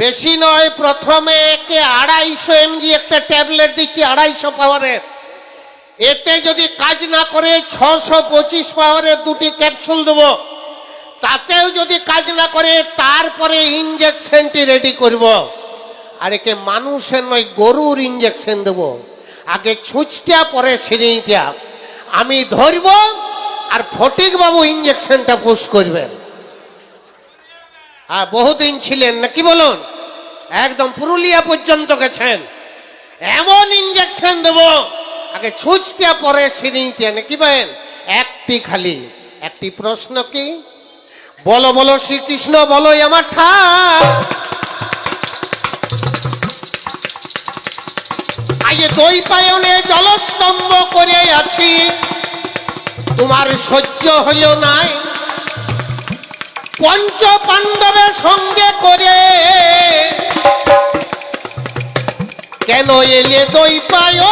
বেশি নয়, প্রথমে একে আড়াইশো এমজি একটা ট্যাবলেট দিচ্ছি, আড়াইশো পাওয়ারের। এতে যদি কাজ না করে ছশো পঁচিশ পাওয়ারের দুটি ক্যাপসুল দেবো। তাতেও যদি কাজ না করে, তারপরে ইঞ্জেকশনটি রেডি করব। আর একে মানুষের নয়, গরুর ইঞ্জেকশন দেবো। আগে ছুঁচটা, পরে সিরিংটা আমি ধরব আর ফটিক বাবু ইঞ্জেকশনটা পুশ করবেন। হ্যাঁ বহুদিন ছিলেন নাকি বলুন? একদম পুরুলিয়া পর্যন্ত গেছেন। এমন ইঞ্জেকশন দেবো, আগে ছুঁচটা পরে সিরিংটা নাকি বেন একটি খালি, একটি প্রশ্ন কি? বলো বলো, শ্রীকৃষ্ণ, বলো আমার দই পায়নে জলস্তম্ভ করে আছি। তোমার সহ্য হইল নাই। পঞ্চ পাণ্ডবের সঙ্গে কেন এলে দই পায়।